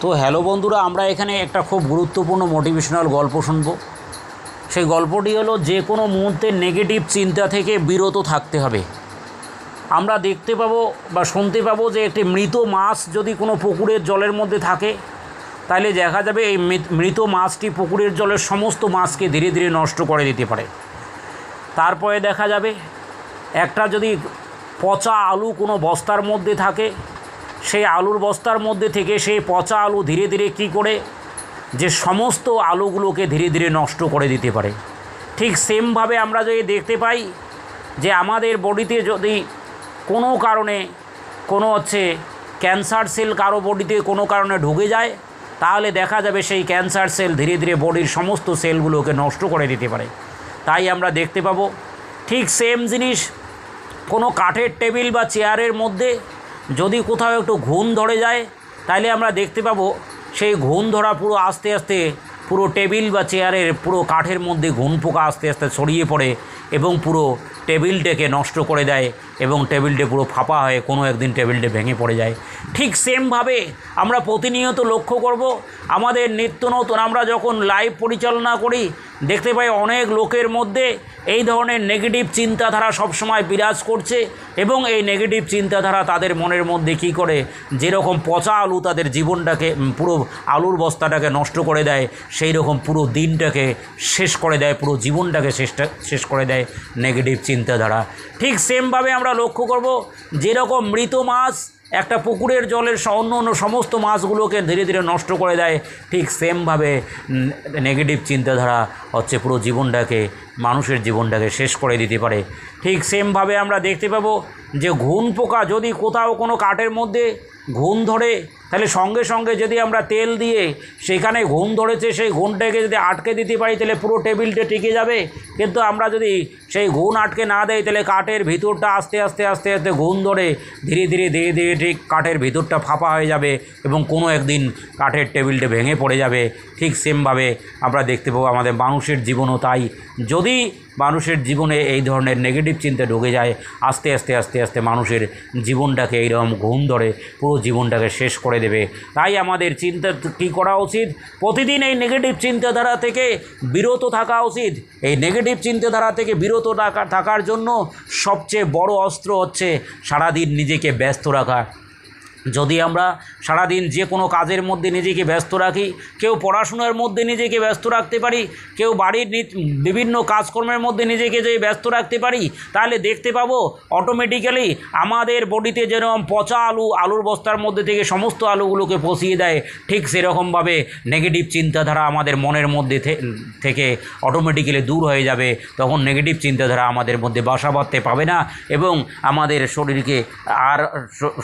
তো হ্যালো বন্ধুরা, আমরা এখানে একটা খুব গুরুত্বপূর্ণ মোটিভেশনাল গল্প শুনব। সেই গল্পটি হলো, যে কোনো মুহূর্তে নেগেটিভ চিন্তা থেকে বিরত থাকতে হবে। আমরা দেখতে পাবো বা শুনতে পাবো যে একটি মৃত মাছ যদি কোনো পুকুরের জলের মধ্যে থাকে তাহলে দেখা যাবে এই মৃত- মাছটি পুকুরের জলের সমস্ত মাছকে ধীরে ধীরে নষ্ট করে দিতে পারে। তারপরে দেখা যাবে, একটা যদি পচা আলু কোনো বস্তার মধ্যে থাকে সেই আলুর বস্তার মধ্যে থেকে সেই পচা আলু ধীরে ধীরে কী করে যে সমস্ত আলুগুলোকে ধীরে ধীরে নষ্ট করে দিতে পারে। ঠিক সেমভাবে আমরা যদি দেখতে পাই যে আমাদের বডিতে যদি কোনো কারণে কোনো হচ্ছে ক্যান্সার সেল কারও বডিতে কোনো কারণে ঢুকে যায়, তাহলে দেখা যাবে সেই ক্যান্সার সেল ধীরে ধীরে বডির সমস্ত সেলগুলোকে নষ্ট করে দিতে পারে। তাই আমরা দেখতে পাবো। ঠিক সেম জিনিস কোনো কাঠের টেবিল বা চেয়ারের মধ্যে যদি কোথাও একটু ঘুম ধরে যায় তাহলে আমরা দেখতে পাবো সেই ঘুম ধরা পুরো আস্তে আস্তে পুরো টেবিল বা চেয়ারের পুরো কাঠের মধ্যে ঘুম পোকা আস্তে আস্তে ছড়িয়ে পড়ে এবং পুরো টেবিলটাকে নষ্ট করে দেয়। এবং টেবিলটা পুরো ফাঁপা হয়ে কোনো একদিন টেবিলটা ভেঙে পড়ে যায়। ঠিক সেমভাবে আমরা প্রতিনিয়ত লক্ষ্য করব, আমাদের নিত্য নতুন, আমরা যখন লাইভ পরিচালনা করি, দেখতে পাই অনেক লোকের মধ্যে এই ধরনের নেগেটিভ চিন্তাধারা সবসময় বিরাজ করছে এবং এই নেগেটিভ চিন্তাধারা তাদের মনের মধ্যে কী করে? যেরকম পচা আলু তাদের জীবনটাকে পুরো আলুর বস্তাটাকে নষ্ট করে দেয় সেই রকম পুরো দিনটাকে শেষ করে দেয়, পুরো জীবনটাকে শেষটা, শেষ করে দেয় নেগেটিভ চিন্তাধারা। ঠিক সেমভাবে আমরা লক্ষ্য করব যেরকম মৃত মাছ একটা পুকুরের জলের অন্য অন্য সমস্ত মাছগুলোকে ধীরে ধীরে নষ্ট করে দেয়, ঠিক সেমভাবে নেগেটিভ চিন্তাধারা হচ্ছে পুরো জীবনটাকে, মানুষের জীবনটাকে শেষ করে দিতে পারে। ঠিক সেমভাবে আমরা দেখতে পাবো যে ঘুন পোকা যদি কোথাও কোনো কাঠের মধ্যে ঘুণ ধরে তাহলে সঙ্গে সঙ্গে যদি আমরা তেল দিয়ে সেখানে ঘুণ ধরেছে, সেই ঘুণটাকে যদি আটকে দিতে পারি, তাহলে পুরো টেবিলটা টিকে যাবে। কিন্তু আমরা যদি সেই ঘুণ আটকে না দেয় তাহলে কাঠের ভিতরটা আস্তে আস্তে আস্তে আস্তে ঘুণ ধরে ধীরে ধীরে ধীরে ধীরে ঠিক কাঠের ভিতরটা ফাঁপা হয়ে যাবে এবং কোনো একদিন কাঠের টেবিলটা ভেঙে পড়ে যাবে। ঠিক সেমভাবে আমরা দেখতে পাবো আমাদের মানুষের জীবনও তাই। যদি মানুষের জীবনে এই ধরনের নেগেটিভ চিন্তা ঢুকে যায়। আস্তে আস্তে আস্তে আস্তে মানুষের জীবনটাকে এইরকম ঘুম ধরে, পুরো জীবনটাকে শেষ করে দেবে। তাই আমাদের চিন্তা কী করা উচিত? প্রতিদিন এই নেগেটিভ চিন্তাধারা থেকে বিরত থাকা উচিত। এই নেগেটিভ চিন্তাধারা থেকে বিরত থাকা, থাকার জন্য সবচেয়ে বড় অস্ত্র হচ্ছে সারাদিন নিজেকে ব্যস্ত রাখা। যদি আমরা সারাদিন যে কোনো কাজের মধ্যে নিজেকে ব্যস্ত রাখি, কেউ পড়াশোনার মধ্যে নিজেকে ব্যস্ত রাখতে পারি, কেউ বাড়ির বিভিন্ন কাজকর্মের মধ্যে নিজেকে যদি ব্যস্ত রাখতে পারি, তাহলে দেখতে পাবো অটোমেটিক্যালি আমাদের বডিতে যেরকম পচা আলু, আলুর বস্তার মধ্যে থেকে সমস্ত আলুগুলোকে পচিয়ে দেয়। ঠিক সেরকমভাবে নেগেটিভ চিন্তাধারা আমাদের মনের মধ্যে থেকে অটোমেটিক্যালি দূর হয়ে যাবে। তখন নেগেটিভ চিন্তাধারা আমাদের মধ্যে বাসা বাঁধতে পাবে না এবং আমাদের শরীরকে আর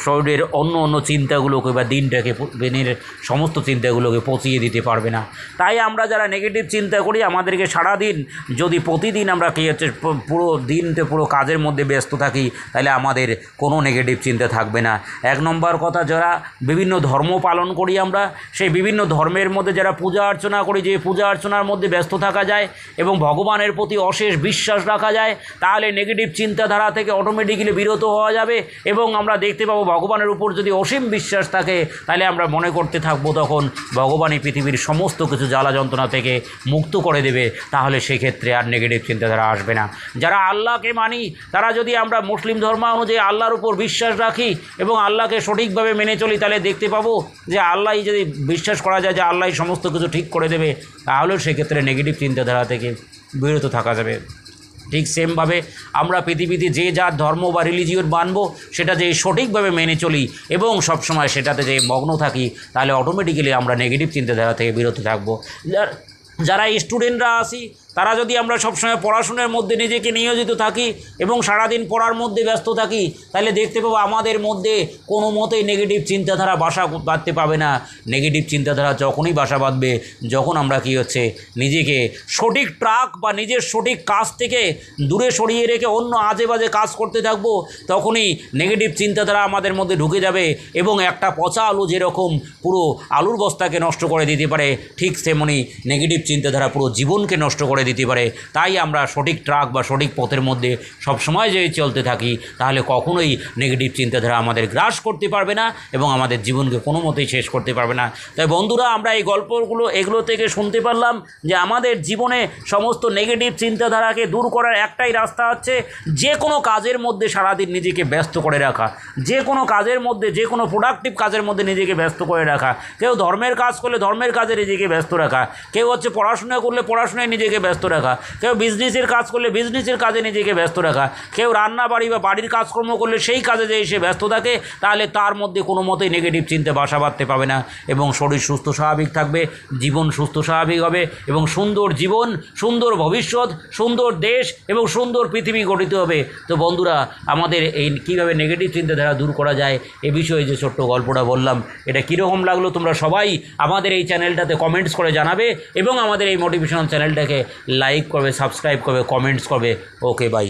শরীরের অন্য অন্য চিন্তাগুলোকে বা দিনটাকে দিনের সমস্ত চিন্তাগুলোকে পচিয়ে দিতে পারবে না। তাই আমরা যারা নেগেটিভ চিন্তা করি, আমাদেরকে সারাদিন যদি প্রতিদিন আমরা কী হচ্ছে পুরো দিনটা পুরো কাজের মধ্যে ব্যস্ত থাকি, তাহলে আমাদের কোনো নেগেটিভ চিন্তা থাকবে না। এক নম্বর কথা, যারা বিভিন্ন ধর্ম পালন করি আমরা, সেই বিভিন্ন ধর্মের মধ্যে যারা পূজা অর্চনা করি, যে পূজা অর্চনার মধ্যে ব্যস্ত থাকা যায় এবং ভগবানের প্রতি অশেষ বিশ্বাস রাখা যায়, তাহলে নেগেটিভ চিন্তাধারা থেকে অটোমেটিক্যালি বিরত হওয়া যাবে এবং আমরা দেখতে পাবো ভগবানের উপর যদি অসীম বিশ্বাস থাকে, তাহলে আমরা মনে করতে থাকব তখন ভগবানই পৃথিবীর সমস্ত কিছু জ্বালা যন্ত্রণা থেকে মুক্ত করে দেবে, তাহলে সেক্ষেত্রে আর নেগেটিভ চিন্তাধারা আসবে না। যারা আল্লাহকে মানি, তারা যদি আমরা মুসলিম ধর্ম অনুযায়ী আল্লাহর উপর বিশ্বাস রাখি এবং আল্লাহকে সঠিকভাবে মেনে চলি, তাহলে দেখতে পাবো যে আল্লাহই যদি বিশ্বাস করা যায় যে আল্লাহই সমস্ত কিছু ঠিক করে দেবে, তাহলেও সেক্ষেত্রে নেগেটিভ চিন্তাধারা থেকে বিরত থাকা যাবে। ঠিক সেমভাবে আমরা পৃথিবীতে যে যার ধর্ম বা রিলিজিয়ন মানব, সেটা যে সঠিকভাবে মেনে চলি এবং সবসময় সেটাতে যে মগ্ন থাকি, তাহলে অটোমেটিক্যালি আমরা নেগেটিভ চিন্তাধারা থেকে বিরত থাকব। যার- যারা স্টুডেন্টরা আসি তারা যদি আমরা সবসময় পড়াশোনার মধ্যে নিজেকে নিয়োজিত থাকি এবং সারাদিন পড়ার মধ্যে ব্যস্ত থাকি, তাহলে দেখতে পাবো আমাদের মধ্যে কোনো মতেই নেগেটিভ চিন্তাধারা বাসা বাঁধতে পাবে না। নেগেটিভ চিন্তাধারা যখনই বাসা বাঁধবে, যখন আমরা কি হচ্ছে, নিজেকে সঠিক ট্রাক বা নিজের সঠিক কাজ থেকে দূরে সরিয়ে রেখে অন্য আজে বাজে কাজ করতে থাকব, তখনই নেগেটিভ চিন্তাধারা আমাদের মধ্যে ঢুকে যাবে এবং একটা পচা আলু যেরকম পুরো আলুর বস্তাকে নষ্ট করে দিতে পারে, ঠিক তেমনি নেগেটিভ চিন্তাধারা পুরো জীবনকে নষ্ট করে দিতে পারে। তাই আমরা সঠিক ট্রাক বা সঠিক পথের মধ্যে সবসময় যদি চলতে থাকি, তাহলে কখনোই নেগেটিভ চিন্তাধারা আমাদের গ্রাস করতে পারবে না এবং আমাদের জীবনকে কোনো মতেই শেষ করতে পারবে না। তাই বন্ধুরা, আমরা এই গল্পগুলো, এগুলো থেকে শুনতে পারলাম যে আমাদের জীবনে সমস্ত নেগেটিভ চিন্তাধারাকে দূর করার একটাই রাস্তা হচ্ছে যে কোনো কাজের মধ্যে সারাদিন নিজেকে ব্যস্ত করে রাখা। যে কোনো কাজের মধ্যে, যে কোনো প্রোডাক্টিভ কাজের মধ্যে নিজেকে ব্যস্ত করে রাখা। কেউ ধর্মের কাজ করলে ধর্মের কাজে নিজেকে ব্যস্ত রাখা। কেউ হচ্ছে পড়াশোনা করলে পড়াশোনায় নিজেকে ব্যস্ত রাখা। কেউ বিজনেসের কাজ করলে বিজনেসের কাজে নিজেকে ব্যস্ত রাখা। কেউ রান্না বাড়ি বা বাড়ির কাজকর্ম করলে সেই কাজে যে সে ব্যস্ত থাকে, তাহলে তার মধ্যে কোনো মতেই নেগেটিভ চিন্তা বাসা বাঁধতে পাবে না এবং শরীর সুস্থ স্বাভাবিক থাকবে, জীবন সুস্থ স্বাভাবিক হবে এবং সুন্দর জীবন, সুন্দর ভবিষ্যৎ, সুন্দর দেশ এবং সুন্দর পৃথিবী গঠিত হবে। তো বন্ধুরা, আমাদের এই কীভাবে নেগেটিভ চিন্তাধারা দূর করা যায় এ বিষয়ে যে ছোট্ট গল্পটা বললাম, এটা কীরকম লাগল তোমরা সবাই আমাদের এই চ্যানেলটাতে কমেন্টস করে জানাবে এবং আমাদের এই মোটিভেশনাল চ্যানেলটাকে লাইক করবে সাবস্ক্রাইব করবে কমেন্টস করবে। Okay bye